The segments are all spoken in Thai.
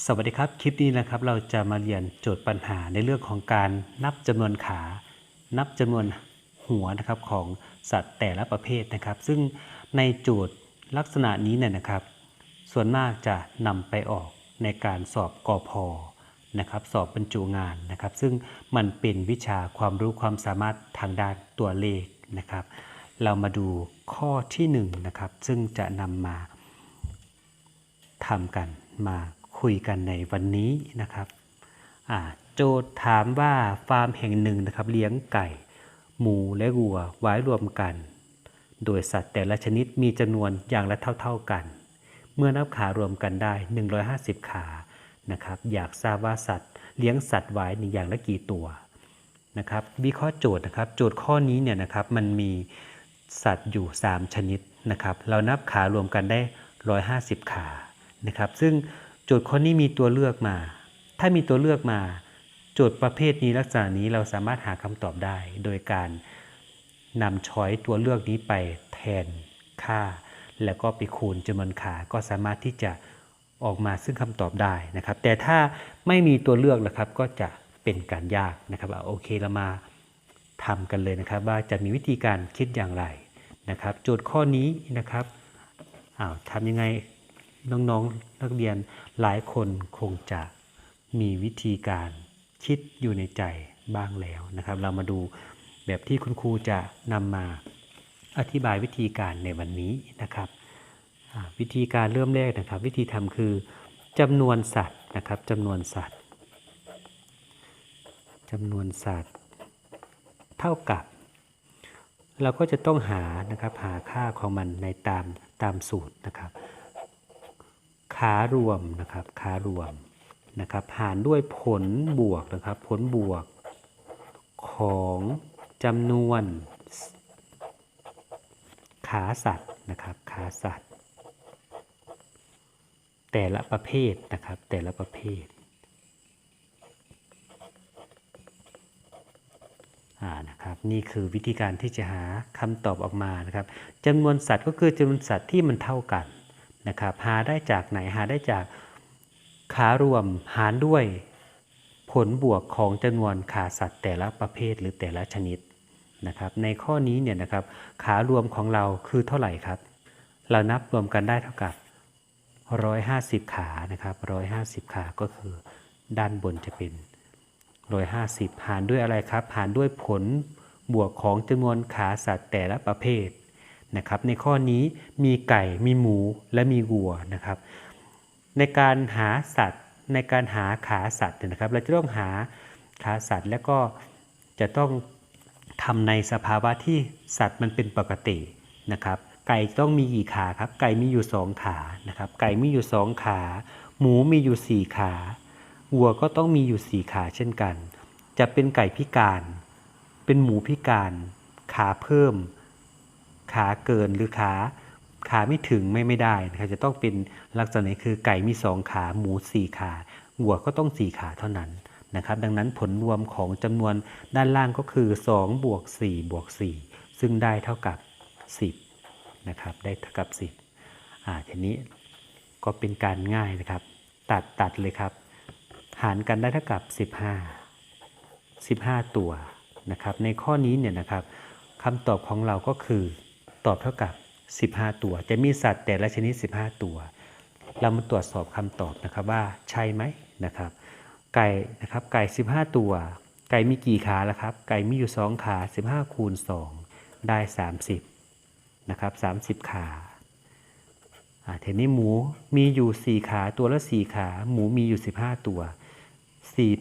สวัสดีครับ คลิปนี้นะครับเราจะมาเรียนโจทย์ปัญหาในเรื่องของการนับจำนวนขา นับจำนวนหัวนะครับของสัตว์แต่ละประเภทนะครับ ซึ่งในโจทย์ลักษณะนี้เนี่ยนะครับ ส่วนมากจะนำไปออกในการสอบกอพอนะครับสอบบรรจุงานนะครับ ซึ่งมันเป็นวิชาความรู้ความสามารถทางด้านตัวเลขนะครับ เรามาดูข้อที่หนึ่งนะครับซึ่งจะนำมาทำกันมา คุยกันในวันนี้นะครับโจทย์ถามว่าฟาร์มแห่งหนึ่งนะครับเลี้ยงไก่ หมูและวัวไว้รวมกัน โดยสัตว์แต่ละชนิดมีจำนวนอย่างละเท่า ๆกัน เมื่อนับขารวมกันได้ 150 ขานะครับอยากทราบว่าสัตว์เลี้ยงสัตว์ไว้ในอย่างละกี่ตัวนะครับวิเคราะห์โจทย์นะครับโจทย์ข้อนี้เนี่ยนะครับมันมีสัตว์อยู่ 3 ชนิดนะครับเรานับขารวมกันได้ 150 ขานะครับซึ่ง จทย์ข้อนี้มีตัวเลือกมา ถ้ามีตัวเลือกมา โจทย์ประเภทนี้ลักษณะนี้เราสามารถหาคำตอบได้ โดยการนำช้อยตัวเลือกนี้ไปแทนค่า แล้วก็ไปคูณจำนวนขาก็สามารถที่จะออกมาซึ่งคำตอบได้นะครับ แต่ถ้าไม่มีตัวเลือกล่ะครับก็จะเป็นการยากนะครับอะโอเคเรามาทำกันเลยนะครับ ว่าจะมีวิธีการคิดอย่างไรนะครับ โจทย์ข้อนี้นะครับอ้าวทำยังไง น้องๆนักเรียนหลายคนคงจะมีวิธีการคิดอยู่ในใจบ้างแล้วนะครับ เรามาดูแบบที่คุณครูจะนำมาอธิบายวิธีการในวันนี้นะครับ วิธีการเริ่มแรกนะครับ วิธีทำคือจำนวนสัตว์นะครับจำนวนสัตว์จำนวนสัตว์ เท่ากับ เราก็จะต้องหานะครับหาค่าของมันในตามตามสูตรนะครับ ขารวมนะครับขารวมนะครับหารด้วยผลบวกนะครับ ผลบวกของจำนวนขาสัตว์นะครับขาสัตว์ แต่ละประเภทนะครับแต่ละประเภทอ่านะครับนี่คือวิธีการที่จะหาคำตอบออกมานะครับจำนวนสัตว์ก็คือจำนวนสัตว์ที่มันเท่ากัน นะครับหาได้จากไหนหาได้จากขารวมหารด้วยผลบวกของจำนวนขาสัตว์แต่ละประเภทหรือแต่ละชนิดนะครับในข้อนี้เนี่ยนะครับขารวมของเราคือเท่าไหร่ครับ เรานับรวมกันได้เท่ากับ 150 ขานะครับ150 ขาก็คือด้านบนจะเป็น150หารด้วยอะไรครับหารด้วยผลบวกของจำนวนขาสัตว์แต่ละประเภท นะครับ ในข้อนี้มีไก่มีหมูและมีวัวนะครับ ในการหาสัตว์ ในการหาขาสัตว์เนี่ยนะครับ เราจะต้องหาขาสัตว์ แล้วก็จะต้องทำในสภาวะที่สัตว์มันเป็นปกตินะครับ ไก่ต้องมีกี่ขาครับ ไก่มีอยู่สองขานะครับ ไก่มีอยู่สองขา หมูมีอยู่สี่ขาวัวก็ต้องมีอยู่สี่ขาเช่นกัน จะเป็นไก่พิการ เป็นหมูพิการ ขาเพิ่ม ขาเกินหรือขาขาไม่ถึงไม่ไม่ได้นะครับจะต้องเป็นลักษณะคือไก่มีสองขาหมูสี่ขาวัวก็ต้องสี่ขาเท่านั้นนะครับ ดังนั้นผลรวมของจำนวนด้านล่างก็คือ2บวก4บวก4ซึ่งได้เท่ากับ 10นะครับได้เท่ากับ 10อ่าทีนี้ก็เป็นการง่ายนะครับ ตัดตัดเลยครับ หารกันได้เท่ากับ 15 15 ตัวนะครับ ในข้อนี้เนี่ยนะครับคำตอบของเราก็คือ ตอบเท่ากับ 15 ตัว จะมีสัตว์แต่ละชนิด 15 ตัว เรามาตรวจสอบคำตอบนะครับว่าใช่ไหมนะครับ ไก่นะครับไก่ 15 ตัว ไก่มีกี่ขาล่ะครับ ไก่มีอยู่ 2 ขา 15 คูณ 2 ได้ 30นะครับ30 ขาอ่าทีนี้หมูมีอยู่ 4 ขาตัวละ 4 ขา หมูมีอยู่ 15 ตัว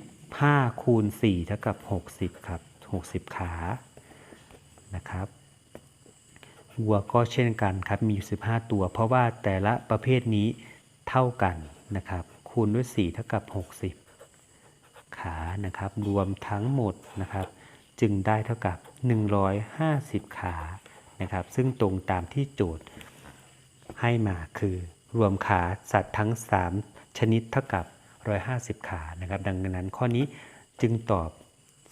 45คูณ4เท่ากับ 60 ครับ 60 ขานะครับ วัวก็เช่นกันครับ มีอยู่ 15 ตัว เพราะว่าแต่ละประเภทนี้เท่ากันนะครับ คูณด้วย 4 เท่ากับ 60 ขานะครับ รวมทั้งหมดนะครับ จึงได้เท่ากับ 150 ขานะครับ ซึ่งตรงตามที่โจทย์ให้มาคือรวมขาสัตว์ทั้ง 3 ชนิดเท่ากับ 150 ขานะครับ ดังนั้นข้อนี้จึงตอบ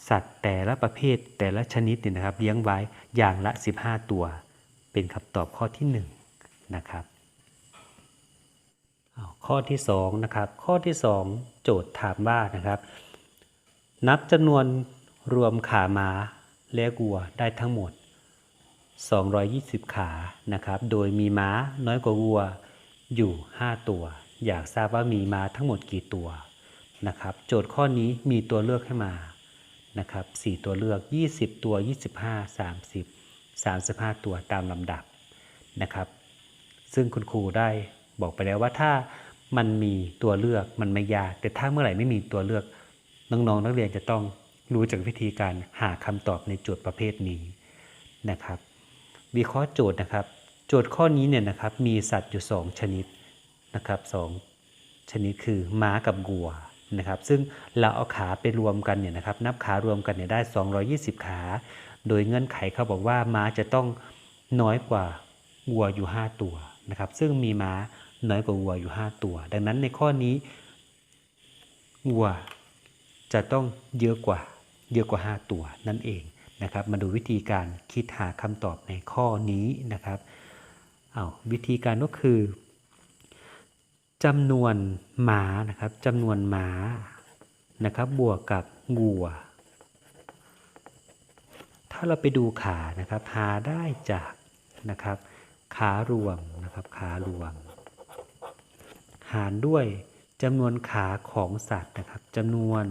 สัตว์แต่ละประเภทแต่ละชนิดเนี่ยนะครับ เลี้ยงไว้อย่างละ 15 ตัว เป็นคำตอบข้อที่1นะครับอ้าวข้อที่สองนะครับข้อที่สองโจทย์ถามว่านะครับ นับจำนวนรวมขาม้าและวัวได้ทั้งหมด 220 ขานะครับ โดยมีม้าน้อยกว่าวัวอยู่ 5 ตัว อยากทราบว่ามีม้าทั้งหมดกี่ตัวนะครับ โจทย์ข้อนี้มีตัวเลือกให้มานะครับ4ตัวเลือก 20 ตัว 25 30 35 ตัวตามลำดับนะครับ ซึ่งคุณครูได้บอกไปแล้วว่าถ้ามันมีตัวเลือกมันไม่ยาก แต่ถ้าเมื่อไหร่ไม่มีตัวเลือกน้องๆนักเรียนจะต้องรู้จากวิธีการหาคำตอบในโจทย์ประเภทนี้นะครับ วิเคราะห์โจทย์นะครับ โจทย์ข้อนี้เนี่ยนะครับมีสัตว์อยู่ 2 ชนิดนะครับสองชนิดคือม้ากับวัวนะครับ ซึ่งเราเอาขาไปรวมกันเนี่ยนะครับ นับขารวมกันเนี่ยได้ 220 ขา โดยเงื่อนไขเขาบอกว่าม้าจะต้องน้อยกว่าวัวอยู่ 5 ตัวนะครับซึ่งมีม้าน้อยกว่าวัวอยู่ 5 ตัว ดังนั้นในข้อนี้วัวจะต้องเยอะกว่าเยอะกว่า 5 ตัวนั่นเองนะครับมาดูวิธีการคิดหาคำตอบในข้อนี้นะครับเอาวิธีการก็คือจำนวนม้านะครับจำนวนม้านะครับบวกกับวัว ถ้าเราไปดูขานะครับ หาได้จากนะครับ ขารวมนะครับ ขารวม หารด้วยจำนวนขาของสัตว์นะครับจำนวน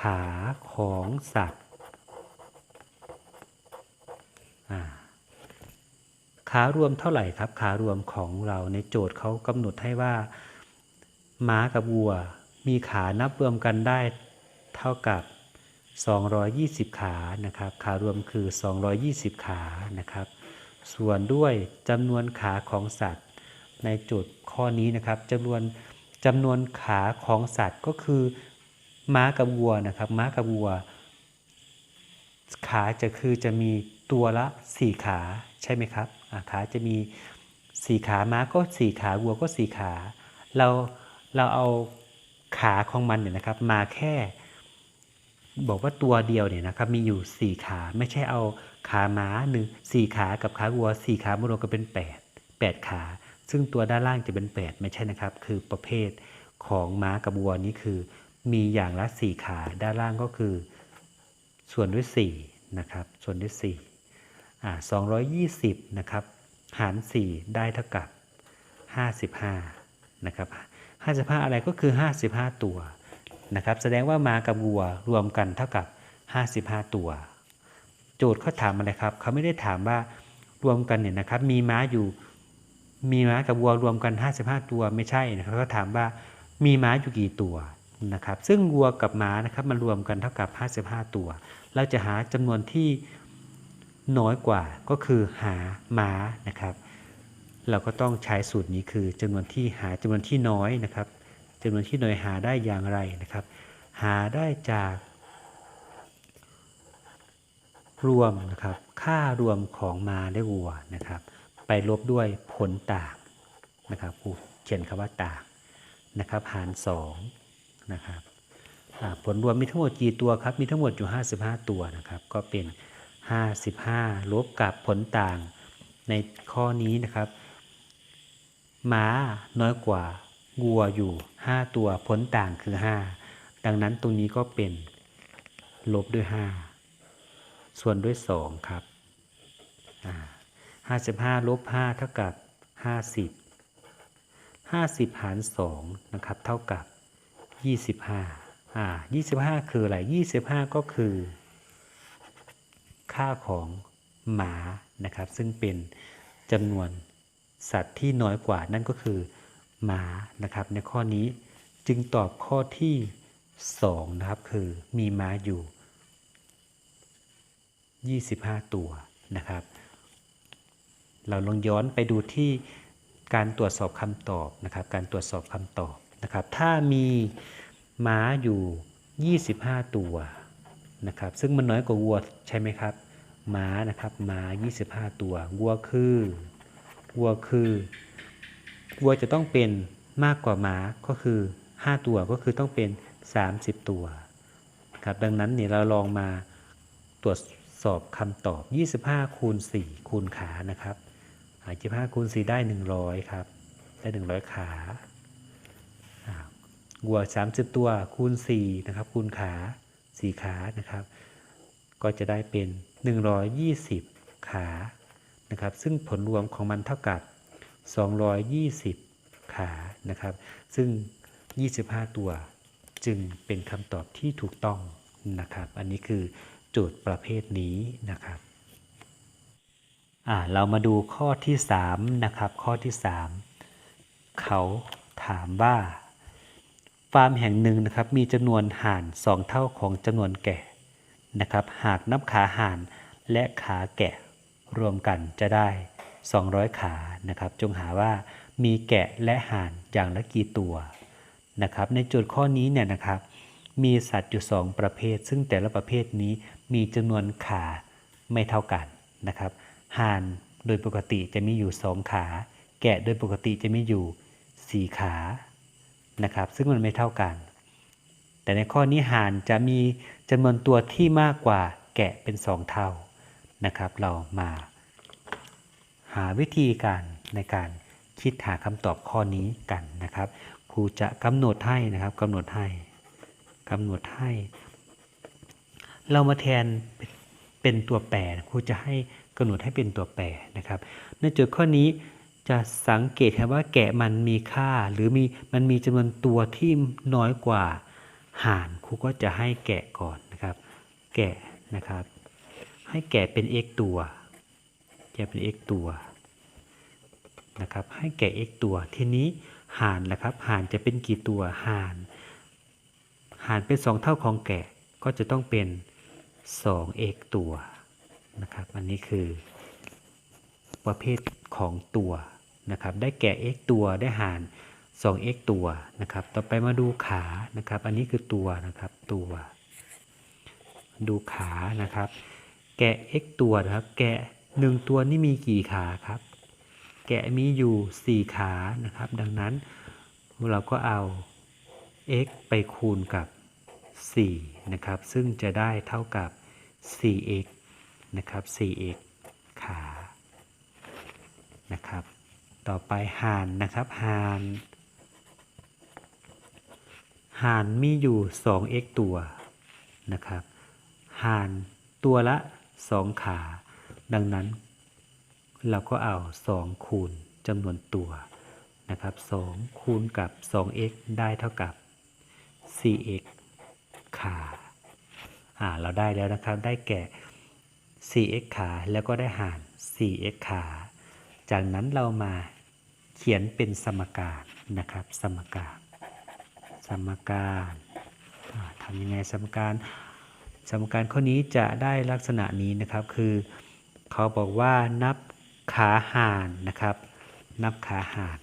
ขาของสัตว์ขารวมเท่าไหร่ครับ ขารวมของเราในโจทย์เขากำหนดให้ว่าม้ากับวัว มีขานับรวมกันได้เท่ากับ 220 ขานะครับขารวมคือ 220 ขานะครับ ส่วนด้วยจำนวนขาของสัตว์ ในโจทย์ข้อนี้นะครับจำนวนจำนวนขาของสัตว์ก็คือม้ากับวัวนะครับ ม้ากับวัว ขาจะคือจะมีตัวละ 4 ขาใช่ไหมครับขาจะมี 4 ขาม้าก็ 4 ขาวัวก็ 4 ขา เราเราเอาขาของมันเนี่ยนะครับ มาแค่ บอกว่าตัวเดียวเนี่ยนะครับมีอยู่ 4 ขาไม่ใช่เอาขาม้าหนึ่งสี่ขากับขาวัวสี่ขามารวมกันเป็น 8 8 ขา ซึ่งตัวด้านล่างจะเป็น 8 ไม่ใช่นะครับ คือประเภทของม้ากับวัวนี้คือ มีอย่างละ 4 ขาด้านล่างก็คือ ส่วนด้วย4นะครับส่วนด้วย4อ่า220นะครับหาร 4 ได้เท่ากับ 55นะครับ55 อะไรก็คือ 55 ตัว นะครับ แสดงว่ามากับวัวรวมกันเท่ากับ 55 ตัว โจทย์เขาถามอะไรครับเขาไม่ได้ถามว่ารวมกันเนี่ยนะครับ มีม้าอยู่ มีม้ากับวัวรวมกัน 55 ตัวไม่ใช่นะครับเขาถามว่ามีม้าอยู่กี่ตัวนะครับ ซึ่งวัวกับม้านะครับมันรวมกันเท่ากับ 55 ตัว เราจะหาจำนวนที่น้อยกว่าก็คือหาม้านะครับ เราก็ต้องใช้สูตรนี้คือจำนวนที่หาจำนวนที่น้อยนะครับ จำนวนที่น้อยหาได้อย่างไรนะครับ หาได้จาก รวมนะครับ ค่ารวมของมาและวัวนะครับ ไปลบด้วยผลต่างนะครับครูเขียนคำว่าต่างนะครับ หาร2นะครับผลรวมมีทั้งหมดกี่ตัวครับ มีทั้งหมดอยู่ 55 ตัวนะครับ ก็เป็น 55 ลบกับผลต่างในข้อนี้นะครับมาน้อยกว่า วัวอยู่ 5 ตัวผลต่างคือ 5 ดังนั้นตรงนี้ก็เป็นลบด้วย 5 ส่วนด้วย 2 ครับอ่า55ลบ5เท่ากับ50 50หาร2นะครับ เท่ากับ25อ่า25คืออะไร25ก็คือ ค่าของหมานะครับ ซึ่งเป็นจำนวนสัตว์ที่น้อยกว่านั่นก็คือ หมานะครับ ในข้อนี้จึงตอบข้อที่2นะครับคือมีม้าอยู่ 25 ตัวนะครับ เราลองย้อนไปดูที่การตรวจสอบคำตอบนะครับ การตรวจสอบคำตอบนะครับ ถ้ามีม้าอยู่ 25 ตัวนะครับ ซึ่งมันน้อยกว่าวัวใช่ไหมครับม้านะครับม้า 25 ตัววัวคือวัวคือ วัวจะต้องเป็นมากกว่าหมาก็คือ 5 ตัวก็คือต้องเป็น 30 ตัวครับดังนั้นเนี่ยเราลองมาตรวจสอบคำตอบ 25 คูณ 4 คูณขานะครับอ่า25คูณ4ได้ 100 ครับ ได้ 100ขาอ่าวัว 30 ตัวคูณ4นะครับ คูณขา 4 ขานะครับ ก็จะได้เป็น 120 ขานะครับ ซึ่งผลรวมของมันเท่ากับ 220 ขานะครับ ซึ่ง 25 ตัวจึงเป็นคำตอบที่ถูกต้องนะครับ อันนี้คือโจทย์ประเภทนี้นะครับอ่าเรามาดูข้อที่ 3 นะครับ ข้อที่ 3 เขาถามว่า ฟาร์มแห่งหนึ่งนะครับ มีจำนวนห่าน 2 เท่าของจำนวนแกะนะครับ หากนับขาห่านและขาแกะรวมกันจะได้ 200 ขานะครับ จงหาว่ามีแกะและห่านอย่างละกี่ตัวนะครับ ในโจทย์ข้อนี้เนี่ยนะครับ มีสัตว์อยู่ 2 ประเภท ซึ่งแต่ละประเภทนี้มีจำนวนขาไม่เท่ากันนะครับห่านโดยปกติจะมีอยู่ 2 ขา แกะโดยปกติจะมีอยู่ 4 ขานะครับ ซึ่งมันไม่เท่ากัน แต่ในข้อนี้ห่านจะมีจำนวนตัวที่มากกว่าแกะเป็น 2 เท่านะครับ เรามา หาวิธีการในการคิดหาคำตอบข้อนี้กันนะครับ ครูจะกำหนดให้นะครับกำหนดให้กำหนดให้ เรามาแทนเป็นตัวแปรครูจะให้กำหนดให้เป็นตัวแปรนะครับ ในโจทย์ข้อนี้จะสังเกตครับว่าแกะมันมีค่าหรือมีมันมีจำนวนตัวที่น้อยกว่าหานครูก็จะให้แกะก่อนนะครับ แกะนะครับ ให้แกะเป็น x ตัว แกะเป็น x ตัวนะครับให้แกะ x ตัวทีนี้หานนะครับหานจะเป็นกี่ตัวหานห่านเป็น 2 เท่าของแกะก็จะต้องเป็น 2x ตัวนะครับอันนี้คือ ประเภทของตัวนะครับได้แก่ x ตัวได้หาน 2x ตัวนะครับต่อไปมาดูขานะครับอันนี้คือตัวนะครับตัว ดูขานะครับแกะ x ตัวนะครับแกะ 1ตัวนี่มีกี่ขาครับ แกะมีอยู่4ขานะครับ ดังนั้นเราก็เอา x ไปคูณกับ 4 นะครับ ซึ่งจะได้เท่ากับ 4x นะครับ 4x ขา นะครับ ต่อไปห่านนะครับห่านห่านมีอยู่ 2x ตัว นะครับห่านตัวละ 2 ขา ดังนั้น เราก็เอา 2 คูณจำนวนตัวนะครับ2คูณกับ 2x ได้เท่ากับ 4x ขาอ่าเราได้แล้วนะครับ ได้แก่ 4x ขาแล้วก็ได้หาร 4x ขา จากนั้นเรามาเขียนเป็นสมการนะครับ สมการ สมการทำยังไงสมการ สมการข้อนี้จะได้ลักษณะนี้นะครับคือ เขาบอกว่านับขาห่านนะครับ นับขาห่าน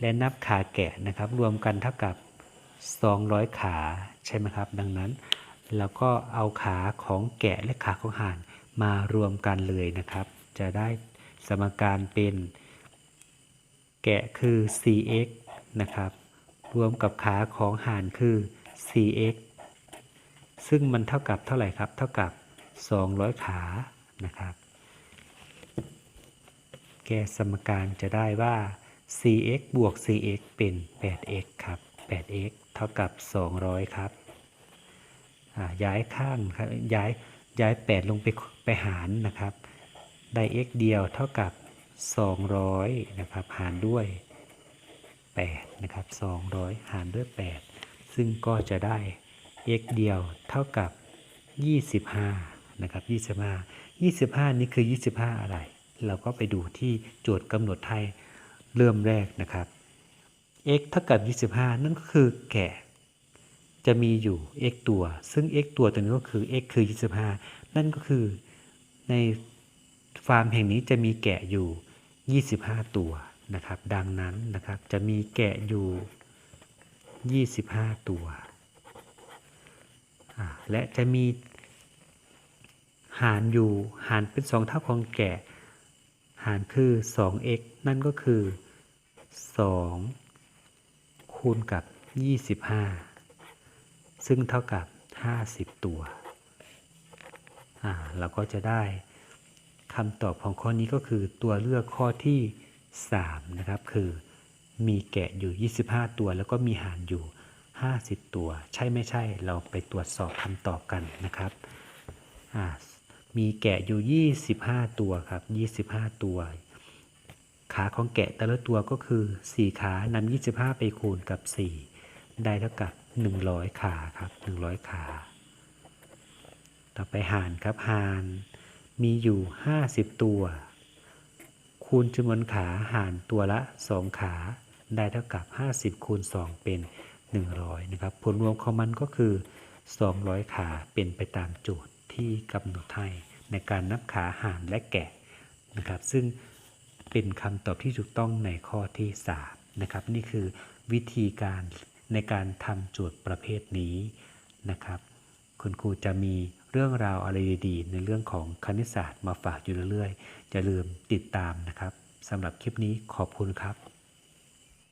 และนับขาแกะนะครับ รวมกันเท่ากับ 200 ขาใช่ไหมครับ ดังนั้นเราก็เอาขาของแกะและขาของห่านมารวมกันเลยนะครับ จะได้สมการเป็นแกะคือ 4x นะครับ รวมกับขาของห่านคือ 4x ซึ่งมันเท่ากับเท่าไหร่ครับ เท่ากับ 200 ขา นะครับ แก้สมการจะได้ว่า 4x บวก 4x เป็น 8x ครับ 8x เท่ากับ 200 ครับ ย้ายข้างครับ ย้าย ย้าย 8 ลงไป ไปหารนะครับ ได้ x เดียวเท่ากับ 200 นะครับ หารด้วย 8 นะครับ 200 หารด้วย 8 ซึ่งก็จะได้ x เดียวเท่ากับ 25 นะครับ 25 25 นี่คือ 25 อะไร เราก็ไปดูที่โจทย์กำหนดให้เริ่มแรกนะครับ x เท่ากับ 25 นั่นก็คือแกะจะมีอยู่ x ตัว ซึ่ง x ตัวตัวนี้ก็คือ x คือ 25 นั่นก็คือในฟาร์มแห่งนี้จะมีแกะอยู่ 25 ตัวนะครับ ดังนั้นนะครับ จะมีแกะอยู่ 25 ตัวอ่าและจะมีหารอยู่หารเป็น 2 เท่าของแกะ หารคือ 2x นั่นก็คือ 2 คูณกับ 25 ซึ่งเท่ากับ 50 ตัว อ่า เราก็จะได้คำตอบของข้อนี้ก็คือตัวเลือกข้อที่ 3 นะครับ คือ มีแกะอยู่ 25 ตัว แล้วก็มีหานอยู่ 50 ตัว ใช่ไม่ใช่ เราไปตรวจสอบคำตอบกันนะครับ อ่า มีแกะอยู่ 25 ตัวครับ 25 ตัว ขาของแกะแต่ละตัวก็คือ 4 ขานำ25 ไปคูณกับ 4 ได้เท่ากับ 100 ขาครับ 100 ขา ต่อไปห่านครับห่านมีอยู่ 50 ตัว คูณจำนวนขาห่านตัวละ 2 ขา ได้เท่ากับ 50 คูณ 2 เป็น 100 นะครับ ผลรวมของมันก็คือ 200 ขาเป็นไปตามโจทย์ ที่กำหนดให้ในการนับขาห่านและแกะนะครับ ซึ่งเป็นคำตอบที่ถูกต้องในข้อที่3นะครับ นี่คือวิธีการในการทำโจทย์ประเภทนี้นะครับ คุณครูจะมีเรื่องราวอะไรดีๆ ในเรื่องของคณิตศาสตร์มาฝากอยู่เรื่อยๆอย่าลืมติดตามนะครับสำหรับคลิปนี้ขอบคุณครับ